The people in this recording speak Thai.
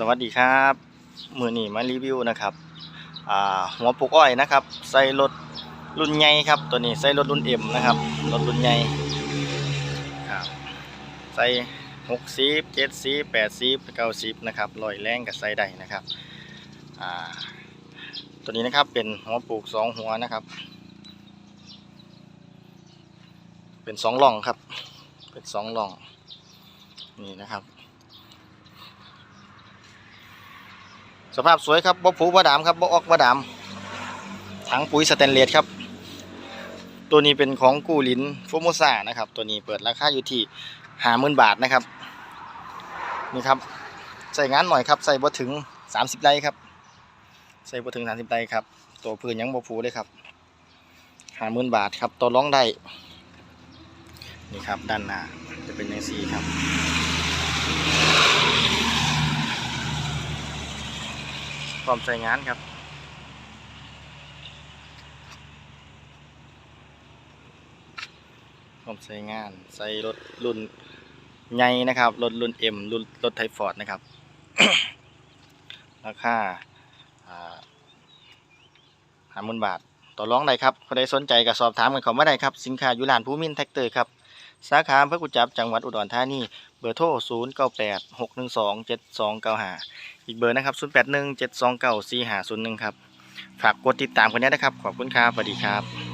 สวัสดีครับ มือหนีมารีวิวนะครับหัวปลูกอ้อยนะครับ ใส่รถรุ่นใหญ่ครับ ตัวนี้ใส่รถรุ่นเอ็มนะครับรถรุ่นใหญ่ครับใส่หกสิบเจ็ดสิบแปดสิบเก้าสิบนะครับลอยแรงกับใส่ได้นะครับตัวนี้นะครับเป็นหัวปลูกสองหัวนะครับ เป็นสองหล่องครับ เป็นสองหล่องนี่นะครับ สภาพสวยครับบ่ผูบ่ดามครับบ่ออกบ่ดาม ถังปุ๋ยสแตนเลสครับ ตัวนี้เป็นของกู้ลินโฟโมซ่านะครับ ตัวนี้เปิดราคาอยู่ที่ห้าหมื่นบาทนะครับ นี่ครับ ใส่งานหน่อยครับใส่บ่ถึงสามสิบไร่ครับ ใส่บ่ถึงสามสิบไร่ครับ ตัวพื้นยังบ่ผูเลยครับห้าหมื่นบาทครับตัวร้องได้นี่ครับด้านหน้าจะเป็นย่างซีครับ พร้อมใช้งานครับพร้อมใช้งานใส่รถรุ่นใหญ่นะครับรถรุ่น M รุ่นรถไทฟอร์ดนะครับ ราคาหาหมื่นบาท ต่อรองได้ครับใครสนใจก็สอบถามกันเขามาได้ครับ สินค้าอยู่ร้านภูมินแท็กเตอร์ครับ สาขาเพื่อกุจับจังหวัดอุดรธานีเบอร์โทร 0 9 8 6 1 2 7 2 9 5 อีกเบอร์นะครับ 0 8 1 7 2 9 4 5 0 1 ครับ ฝากกดติดตามกันด้วยนะครับ ขอบคุณครับสวัสดีครับ